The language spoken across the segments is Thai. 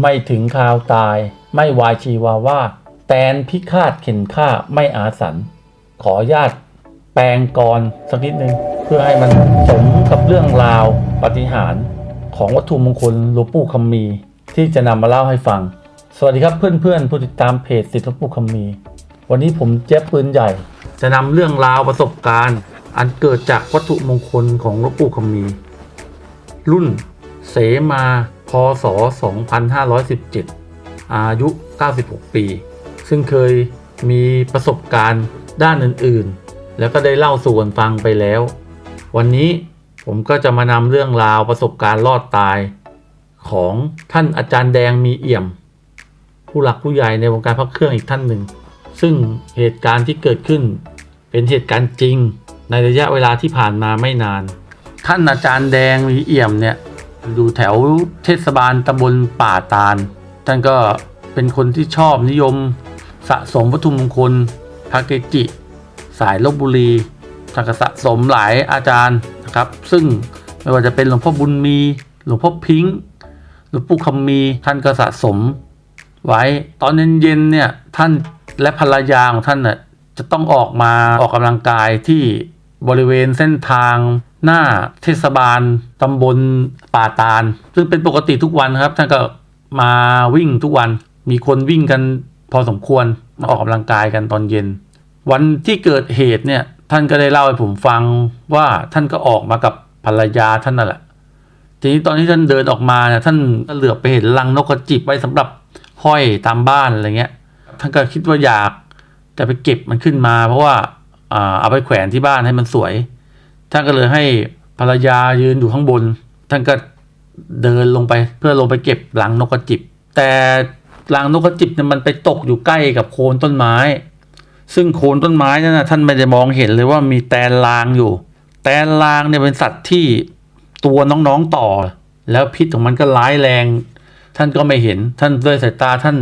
ไม่ถึงคราวตาย ไม่วายชีวาว่า แตนพิฆาตเข็นฆ่าไม่อาสัน ขอญาตแปลงกรสักนิดนึง เพื่อให้มันสมกับเรื่องราวปาฏิหารย์ของวัตถุมงคลหลวงปู่คำมี ที่จะนำมาเล่าให้ฟัง สวัสดีครับเพื่อนๆ ผู้ติดตามเพจสิทธิหลวงปู่คำมี วันนี้ผมเจ๊บปืนใหญ่ จะนำเรื่องราวประสบการณ์ อันเกิดจากวัตถุมงคลของหลวงปู่คำมี รุ่นเสมา พศ2517 อายุ 96 ปี ซึ่งเคยมีประสบการณ์ด้านอื่นๆ แล้วก็ได้เล่าสู่กันฟังไปแล้ว วันนี้ผมก็จะมานำเรื่องราวประสบการณ์รอดตาย ของท่านอาจารย์แดงมีเอี่ยม ผู้หลักผู้ใหญ่ในวงการพักเครื่องอีกท่านหนึ่ง ซึ่งเหตุการณ์ที่เกิดขึ้น เป็นเหตุการณ์จริง ในระยะเวลาที่ผ่านมาไม่นาน ท่านอาจารย์แดงมีเอี่ยมเนี่ย อยู่แถวเทศบาลตำบลป่าตาล ท่านก็เป็นคนที่ชอบนิยมสะสมวัตถุมงคลพระเกจิ สายลบบุรีท่านก็สะสมหลายอาจารย์นะครับ ซึ่งไม่ว่าจะเป็นหลวงพ่อบุญมี หลวงพ่อพิงค์หลวงปู่คำมีท่านก็สะสม ไว้ตอนเย็นๆเนี่ยท่านและภรรยาของท่านน่ะจะต้องออกมาออกกำลังกายที่บริเวณเส้นทาง หน้าเทศบาลตำบลป่าตาล ซึ่งเป็นปกติทุกวันครับ ท่านก็มาวิ่งทุกวัน มีคนวิ่งกันพอสมควรมาออกกำลังกายกันตอนเย็น วันที่เกิดเหตุเนี่ยท่านก็ได้เล่าให้ผมฟังว่าท่านก็ออกมากับภรรยาท่านนั่นแหละ ทีนี้ตอนที่ท่านเดินออกมาเนี่ยท่านก็เหลือบไปเห็นลังนกกระจิบไว้สำหรับห้อยตามบ้านอะไรเงี้ย ท่านก็คิดว่าอยากจะไปเก็บมันขึ้นมา เพราะว่าอ่าเอาไปแขวนที่บ้านให้มันสวย ท่านก็เลยให้ภรรยายืนอยู่ข้างบน ท่านก็เดินลงไปเพื่อลงไปเก็บลังนกกระจิบ แต่ลังนกกระจิบเนี่ยมันไปตกอยู่ใกล้กับโคนต้นไม้ ซึ่งโคนต้นไม้นั่นนะท่านไม่ได้มองเห็นเลยว่ามีแตนลางอยู่ แตนลางเนี่ยเป็นสัตว์ที่ตัวน้องๆต่อ แล้วพิษของมันก็ร้ายแรง ท่านก็ไม่เห็นท่านด้วยสายตาท่าน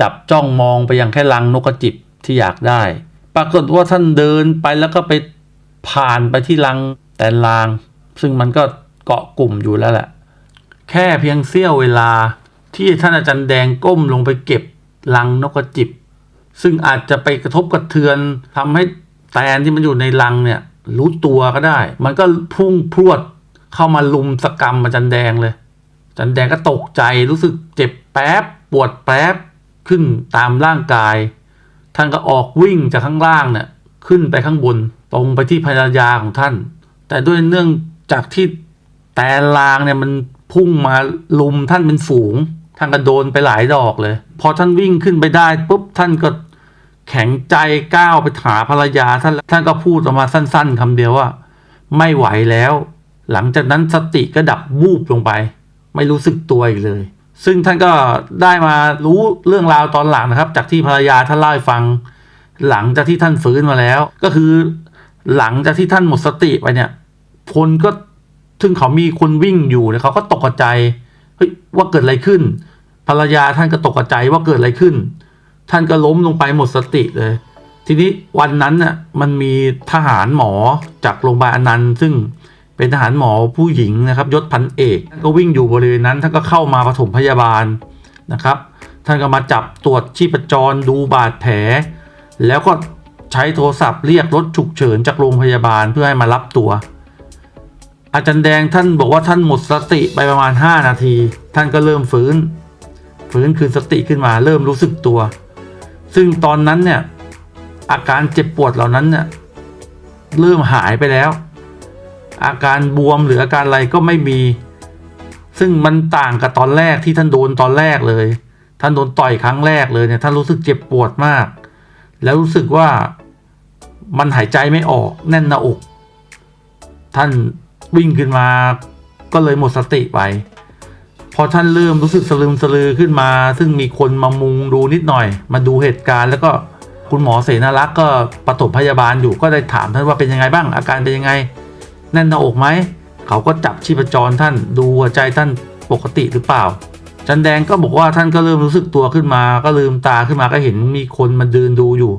จับจ้องมองไปยังแค่ลังนกกระจิบที่อยากได้ ปรากฏว่าท่านเดินไปแล้วก็ไป ผ่านไปที่ลังแตนลาง ซึ่งมันก็เกาะกลุ่มอยู่แล้วแหละ แค่เพียงเสี้ยวเวลาที่ท่านอาจารย์แดงก้มลงไปเก็บลังนกกระจิบ ซึ่งอาจจะไปกระทบกระเทือนทำให้แตนที่มันอยู่ในรังเนี่ย รู้ตัวก็ได้ มันก็พุ่งพรวดเข้ามาลุมสกรรมอาจารย์แดงเลยอาจารย์แดงก็ตกใจรู้สึกเจ็บแป๊บปวดแป๊บขึ้นตามร่างกาย ท่านก็ออกวิ่งจากข้างล่างเนี่ยขึ้นไปข้างบน ตรงไปที่ภรรยาของท่าน แต่ด้วยเนื่องจากที่แตนลางเนี่ยมันพุ่งมาลุมท่านเป็นฝูง ท่านก็โดนไปหลายดอกเลย พอท่านวิ่งขึ้นไปได้ปุ๊บท่านก็แข็งใจก้าวไปหาภรรยาท่านท่านก็พูดออกมาสั้น ๆคำเดียวว่า ไม่ไหวแล้ว หลังจากนั้นสติก็ดับวูบลงไป ไม่รู้สึกตัวอีกเลย ซึ่งท่านก็ได้มารู้เรื่องราวตอนหลังนะครับ จากที่ภรรยาท่านเล่าให้ฟัง หลังจากที่ท่านฟื้นมาแล้ว ก็คือ หลังจากที่ท่านหมดสติไปเนี่ย คนก็ซึ่งเขามีคนวิ่งอยู่เนี่ยเขาก็ตกใจเฮ้ยว่าเกิดอะไรขึ้น ภรรยาท่านก็ตกใจว่าเกิดอะไรขึ้น ท่านก็ล้มลงไปหมดสติเลย ทีนี้วันนั้นน่ะมันมีทหารหมอจากโรงพยาบาลอนันต์ ซึ่งเป็นทหารหมอผู้หญิงนะครับยศพันเอกท่านก็วิ่งอยู่บริเวณนั้นท่านก็เข้ามาปฐมพยาบาลนะครับ ท่านก็มาจับตรวจชีพจรดูบาดแผล แล้วก็ ใช้โทรศัพท์เรียกรถฉุกเฉินจากโรงพยาบาลเพื่อให้มารับตัว อาจารย์แดงท่านบอกว่าท่านหมดสติไปประมาณ 5 นาที ท่านก็เริ่มฟื้น ฟื้นคืนสติขึ้นมาเริ่มรู้สึกตัว ซึ่งตอนนั้นเนี่ยอาการเจ็บปวดเหล่านั้นเนี่ยเริ่มหายไปแล้ว อาการบวมหรืออาการอะไรก็ไม่มี ซึ่งมันต่างกับตอนแรกที่ท่านโดนตอนแรกเลย ท่านโดนต่อยครั้งแรกเลยเนี่ยท่านรู้สึกเจ็บปวดมาก แล้วรู้สึกว่า มันหายใจไม่ออกแน่นหน้าอก ท่านวิ่งขึ้นมาก็เลยหมดสติไป พอท่านเริ่มรู้สึกสลืมสลือขึ้นมา ซึ่งมีคนมามุงดูนิดหน่อย มาดูเหตุการณ์ แล้วก็คุณหมอเสนารักษ์ก็ปฐมพยาบาลอยู่ก็ได้ถามท่านว่าเป็นยังไงบ้าง อาการเป็นยังไง แน่นหน้าอกไหมเขาก็จับชีพจรท่านดูหัวใจท่านปกติหรือเปล่า จันแดงก็บอกว่าท่านก็เริ่มรู้สึกตัวขึ้นมา ก็ลืมตาขึ้นมาก็เห็นมีคนมาเดินดูอยู่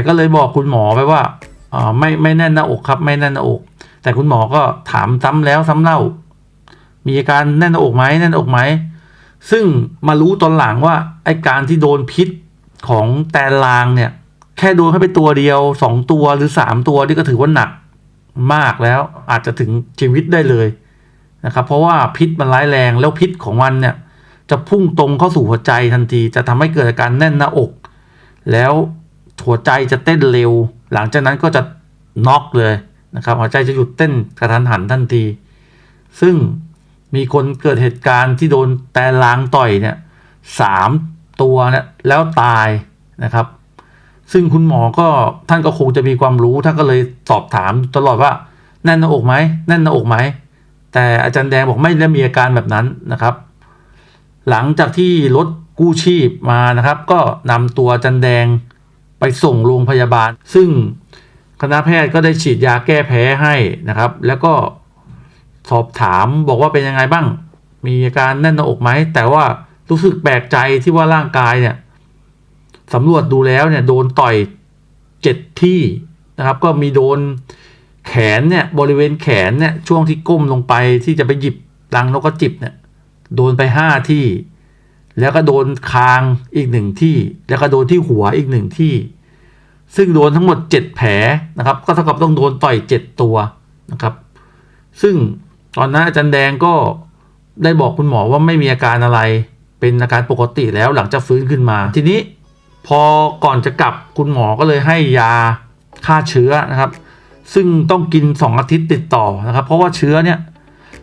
กก็เลยบอกคุณหมอไปว่าอ่าไม่ไม่แน่นหน้าอกครับ ไม่แน่นหน้าอก แต่คุณหมอก็ถามซ้ำแล้วซ้ำเล่า มีอาการแน่นหน้าอกไหมแน่นหน้าอกไหมซึ่งมารู้ตอนหลังว่าไอการที่โดนพิษของแตนลางเนี่ย แค่โดนเข้าไปตัวเดียวสองตัวหรือสามตัวนี่ก็ถือว่าหนักมากแล้วอาจจะถึงชีวิตได้เลยนะครับ เพราะว่าพิษมันร้ายแรงแล้วพิษของมันเนี่ย จะพุ่งตรงเข้าสู่หัวใจทันที จะทำให้เกิดอาการแน่นหน้าอก แล้ว หัวใจจะเต้นเร็ว หลังจากนั้นก็จะน็อกเลยนะครับ หัวใจจะหยุดเต้นกระทันหันทันที ซึ่งมีคนเกิดเหตุการณ์ที่โดนแตนล้างต่อยเนี่ยสามตัวเนี่ยแล้วตายนะครับ ซึ่งคุณหมอก็ท่านก็คงจะมีความรู้ท่านก็เลยสอบถามตลอดว่าแน่นหน้าอกไหมแน่นหน้าอกไหมแต่อาจารย์แดงบอกไม่ได้มีอาการแบบนั้นนะครับ หลังจากที่รถกู้ชีพมานะครับ ก็นำตัวอาจันแดง ไปส่งโรงพยาบาล ซึ่งคณะแพทย์ก็ได้ฉีดยาแก้แพ้ให้นะครับ แล้วก็สอบถามบอกว่าเป็นยังไงบ้าง มีอาการแน่นหน้าอกไหม แต่ว่ารู้สึกแปลกใจที่ว่าร่างกายเนี่ยสำรวจดูแล้วเนี่ยโดนต่อยเจ็ดที่นะครับ ก็มีโดนแขนเนี่ยบริเวณแขนเนี่ยช่วงที่ก้มลงไปที่จะไปหยิบรังนกกระจิบเนี่ยโดนไปห้าที่ แล้วก็โดนคางอีกหนึ่งที่ แล้วก็โดนที่หัวอีกหนึ่งที่ ซึ่งโดนทั้งหมดเจ็ดแผลนะครับ ก็เท่ากับต้องโดนต่อยเจ็ดตัวนะครับ ซึ่งตอนนั้นอาจารย์แดงก็ได้บอกคุณหมอว่าไม่มีอาการอะไร เป็นอาการปกติแล้วหลังจากฟื้นขึ้นมา ทีนี้พอก่อนจะกลับคุณหมอก็เลยให้ยาฆ่าเชื้อนะครับ ซึ่งต้องกินสองอาทิตย์ติดต่อนะครับ เพราะว่าเชื้อเนี่ย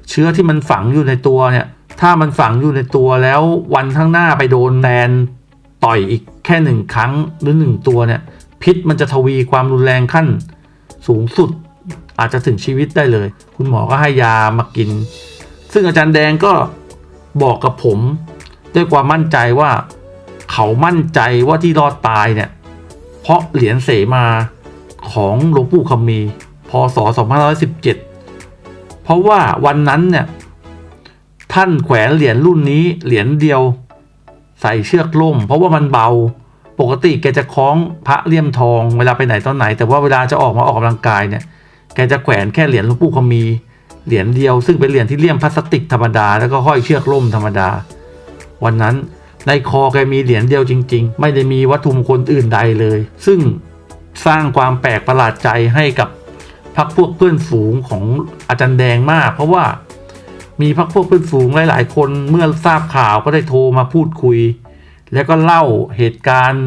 เชื้อที่มันฝังอยู่ในตัวเนี่ย ถ้ามันฝังอยู่ในตัวแล้ววันข้างหน้าไปโดนแตนต่อยอีกแค่หนึ่งครั้งหรือหนึ่งตัวเนี่ย พิษมันจะทวีความรุนแรงขั้นสูงสุด อาจจะถึงชีวิตได้เลย คุณหมอก็ให้ยามากิน ซึ่งอาจารย์แดงก็บอกกับผม ด้วยความมั่นใจว่าเขามั่นใจว่าที่รอดตายเนี่ย เพราะเหรียญเสมาของหลวงปู่คำมีพศ2517 เพราะว่าวันนั้นเนี่ย ท่านแขวนเหรียญรุ่นนี้เหรียญเดียว ใส่เชือกล่ม เพราะว่ามันเบา ปกติแกจะคล้องพระเลี่ยมทอง เวลาไปไหนตอนไหน แต่ว่าเวลาจะออกมาออกกำลังกายเนี่ย แกจะแขวนแค่เหรียญหลวงปู่คำมี เหรียญเดียว ซึ่งเป็นเหรียญที่เลี่ยมพลาสติกธรรมดา แล้วก็ห้อยเชือกล่มธรรมดา วันนั้นในคอแกมีเหรียญเดียวจริง ๆ ไม่ได้มีวัตถุมงคลอื่นใดเลย ซึ่งสร้างความแปลกประหลาดใจให้กับพักพวกเพื่อนฝูงของอาจารย์แดงมาก เพราะว่า มีพักพวกเพื่อนฝูงหลาย ๆ คนเมื่อทราบข่าวก็ได้โทรมาพูดคุย แล้วก็เล่าเหตุการณ์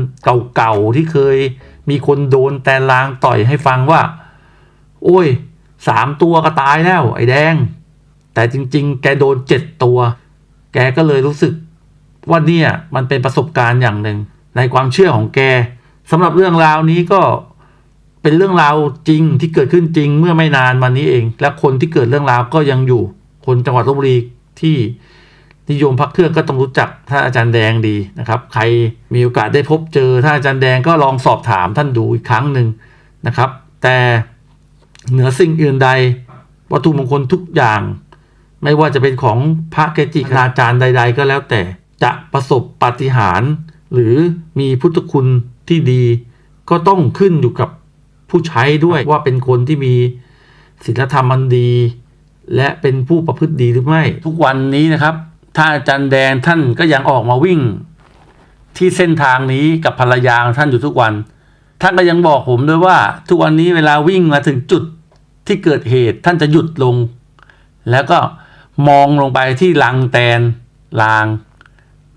เก่าๆที่เคย มีคนโดนแตนลางต่อยให้ฟังว่า โอ้ยสามตัวก็ตายแล้ว ไอ้แดง แต่จริง ๆ แกโดนเจ็ดตัว แกก็เลยรู้สึก ว่าเนี่ยมันเป็นประสบการณ์อย่างหนึ่ง ในความเชื่อของแกสำหรับเรื่องราวนี้ก็เป็นเรื่องราวจริงที่เกิดขึ้นจริงเมื่อไม่นานมานี้เอง และคนที่เกิดเรื่องราวก็ยังอยู่ คนจังหวัดลบบุรีที่นิยมพักเครื่องก็ต้องรู้จักท่านอาจารย์แดงดีนะครับ ใครมีโอกาสได้พบเจอท่านอาจารย์แดงก็ลองสอบถามท่านดูอีกครั้งหนึ่งนะครับ แต่เหนือสิ่งอื่นใด วัตถุมงคลทุกอย่าง ไม่ว่าจะเป็นของพระเกจิคณาจารย์ใด ๆ ก็แล้วแต่จะประสบปาฏิหาริย์หรือมีพุทธคุณที่ดี ก็ต้องขึ้นอยู่กับผู้ใช้ด้วยว่าเป็นคนที่มีศีลธรรมอันดี และเป็นผู้ประพฤติดีหรือไม่ ทุกวันนี้นะครับท่านอาจารย์แดงท่านก็ยังออกมาวิ่ง ที่เส้นทางนี้กับภรรยาของท่านอยู่ทุกวัน ท่านก็ยังบอกผมด้วยว่า ทุกวันนี้เวลาวิ่งมาถึงจุดที่เกิดเหตุท่านจะหยุดลง แล้วก็มองลงไปที่ลังแตนลาง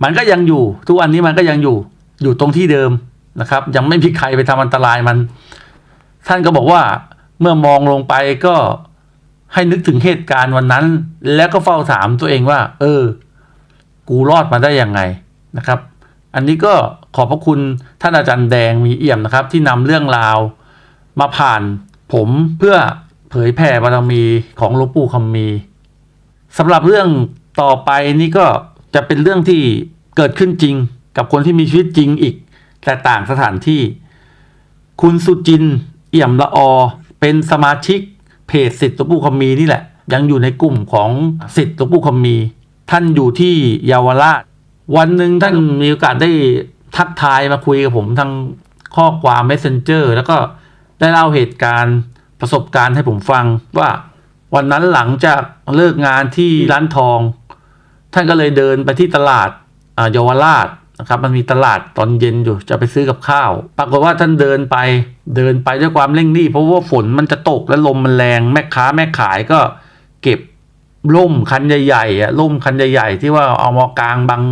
มันก็ยังอยู่ ทุกวันนี้มันก็ยังอยู่อยู่ตรงที่เดิมนะครับ ยังไม่มีใครไปทำอันตรายมัน ท่านก็บอกว่าเมื่อมองลงไปก็ ให้นึกถึงเหตุการณ์วันนั้น แล้วก็เฝ้าถามตัวเองว่า เออ กูรอดมาได้ยังไงนะครับ อันนี้ก็ขอบพระคุณท่านอาจารย์แดงมีเอี่ยมนะครับ ที่นำเรื่องราวมาผ่านผมเพื่อเผยแผ่บารมีของหลวงปู่คำมีสำหรับเรื่องต่อไปนี่ก็จะเป็นเรื่องที่เกิดขึ้นจริงกับคนที่มีชีวิตจริงอีก แต่ต่างสถานที่ คุณสุจิน เอี่ยมละอ เป็นสมาชิก เพจสิทธิ์หลวงปู่คำมีนี่แหละ ยังอยู่ในกลุ่มของสิทธิ์หลวงปู่คำมี ท่านอยู่ที่เยาวราช วันหนึ่งท่านมีโอกาสได้ทักทายมาคุยกับผมทางข้อความ messenger แล้วก็ได้เล่าเหตุการณ์ประสบการณ์ให้ผมฟังว่าวันนั้นหลังจากเลิกงานที่ร้านทอง ท่านก็เลยเดินไปที่ตลาดเยาวราช นะครับมันมีตลาดตอนเย็นอยู่จะไปซื้อกับข้าว ปรากฏว่าท่านเดินไปเดินไปด้วยความเร่งรีบเพราะว่าฝนมันจะตกและลมมันแรงแม่ค้าแม่ขายก็เก็บร่มคันใหญ่ๆอะร่มคันใหญ่ๆที่ว่าเอามากลางบัง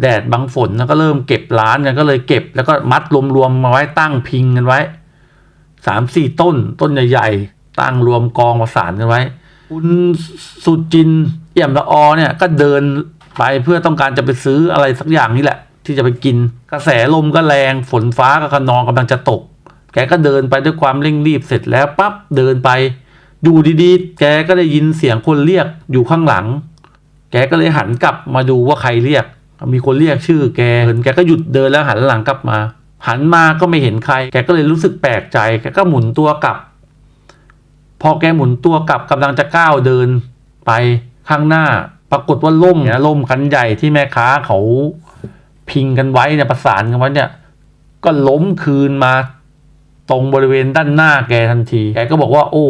แดดบังฝนแล้วก็เริ่มเก็บร้านกันก็เลยเก็บแล้วก็มัดรวมๆมาไว้ตั้งพิงกันไว้สามสี่ต้นต้นใหญ่ๆตั้งรวมกองประสานกันไว้ คุณสุจินเอี่ยมละออเนี่ยก็เดินไปเพื่อต้องการจะไปซื้ออะไรสักอย่างนี่แหละ ที่จะไปกิน กระแสลมก็แรงฝนฟ้าก็ขนองกำลังจะตก แกก็เดินไปด้วยความเร่งรีบเสร็จแล้วปั๊บเดินไป อยู่ดีๆ แกก็ได้ยินเสียงคนเรียกอยู่ข้างหลัง แกก็เลยหันกลับมาดูว่าใครเรียก มีคนเรียกชื่อ แกเห็นแกก็หยุดเดินแล้วหันหลังกลับมา หันมาก็ไม่เห็นใคร แกก็เลยรู้สึกแปลกใจ แกก็หมุนตัวกลับ พอแกหมุนตัวกลับกำลังจะก้าวเดินไปข้างหน้า ปรากฏว่าล่มเนี่ยล่มคันใหญ่ที่แม่ค้าเขา พิงกันไว้เนี่ยประสานกันไว้เนี่ย ก็ล้มคืนมาตรงบริเวณด้านหน้าแกทันที แกก็บอกว่า โอ้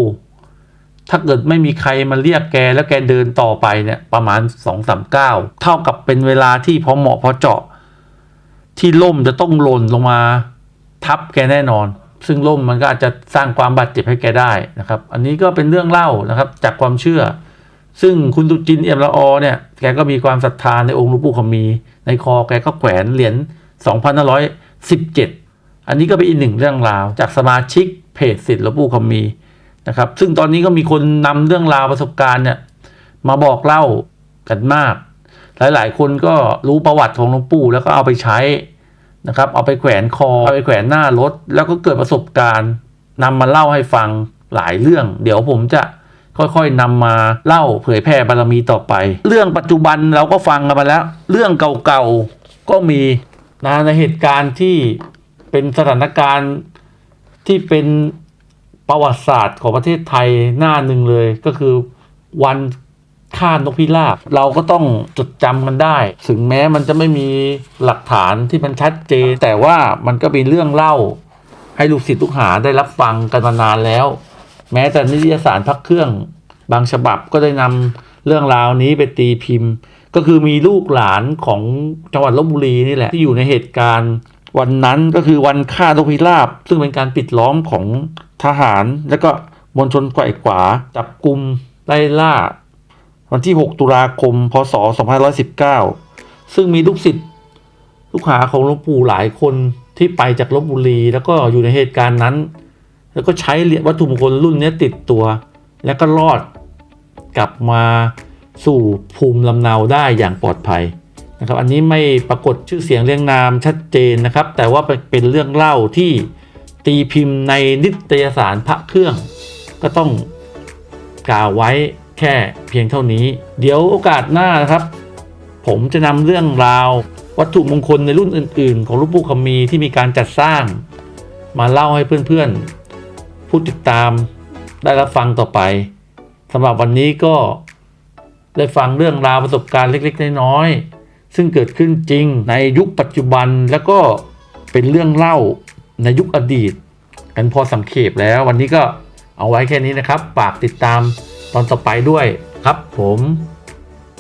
ถ้าเกิดไม่มีใครมาเรียกแกแล้วแกเดินต่อไปเนี่ย ประมาณสองสามเก้าเท่ากับเป็นเวลาที่พอเหมาะพอเจาะ ที่ล่มจะต้องหล่นลงมาทับแกแน่นอน ซึ่งล่มมันก็อาจจะสร้างความบาดเจ็บให้แกได้นะครับ อันนี้ก็เป็นเรื่องเล่านะครับ จากความเชื่อ ซึ่งคุณตุจินเอี่ยมละออเนี่ยแกก็มีความศรัทธาในองค์หลวงปู่ขมี ในคอแกก็แขวนเหรียญ2517 อันนี้ก็เป็นอีกหนึ่งเรื่องราว จากสมาชิกเพจสิทธิ์หลวงปู่ขมีนะครับ ซึ่งตอนนี้ก็มีคนนำเรื่องราวประสบการณ์เนี่ยมาบอกเล่ากันมาก หลายๆ คนก็รู้ประวัติของหลวงปู่แล้วก็เอาไปใช้นะครับ เอาไปแขวนคอเอาไปแขวนหน้ารถ แล้วก็เกิดประสบการณ์นำมาเล่าให้ฟังหลายเรื่อง เดี๋ยวผมจะ ค่อยๆนำมาเล่าเผยแผ่บารมีต่อไป เรื่องปัจจุบันเราก็ฟังกันมาแล้ว เรื่องเก่าๆก็มีนะในเหตุการณ์ที่เป็นสถานการณ์ที่เป็นประวัติศาสตร์ของประเทศไทยหน้าหนึ่งเลยก็คือวันฆ่านกพิราบเราก็ต้องจดจำมันได้ ถึงแม้มันจะไม่มีหลักฐานที่มันชัดเจน แต่ว่ามันก็เป็นเรื่องเล่าให้ลูกศิษย์ลูกหาได้รับฟังกันมานานแล้ว แม้แต่นิตยสารพักเครื่อง บางฉบับก็ได้นำเรื่องราวนี้ไปตีพิมพ์ ก็คือมีลูกหลานของจังหวัดลบบุรีนี่แหละที่อยู่ในเหตุการณ์ วันนั้นก็คือวันฆ่านกพิราบ ซึ่งเป็นการปิดล้อมของทหาร แล้วก็มวลชนไกวขวาจับกลุ่มไล่ล่า วันที่ 6 ตุลาคม พศ 2519 ซึ่งมีลูกศิษย์ลูกหาของหลวงปู่หลายคนที่ไปจากลบบุรี แล้วก็อยู่ในเหตุการณ์นั้น แล้วก็ใช้เหรียญวัตถุมงคลรุ่นนี้ติดตัว แล้วก็รอดกลับมาสู่ภูมิลำเนาได้อย่างปลอดภัยนะครับ อันนี้ไม่ปรากฏชื่อเสียงเรียงนามชัดเจนนะครับ แต่ว่าเป็นเรื่องเล่าที่ตีพิมพ์ในนิตยสารพระเครื่อง ก็ต้องกล่าวไว้แค่เพียงเท่านี้ เดี๋ยวโอกาสหน้านะครับ ผมจะนำเรื่องราว วัตถุมงคลในรุ่นอื่น ๆ ของหลูกปู่คำมีที่มีการจัดสร้าง มาเล่าให้เพื่อน ๆ ผู้ติดตามได้รับฟังต่อไปสำหรับวันนี้ก็ได้ฟังเรื่องราวประสบการณ์เล็กๆ น้อยๆซึ่งเกิดขึ้นจริงในยุคปัจจุบันแล้วก็เป็นเรื่องเล่าในยุคอดีต กันพอสังเขปแล้ววันนี้ก็เอาไว้แค่นี้นะครับฝากติดตามตอนต่อไปด้วยครับผม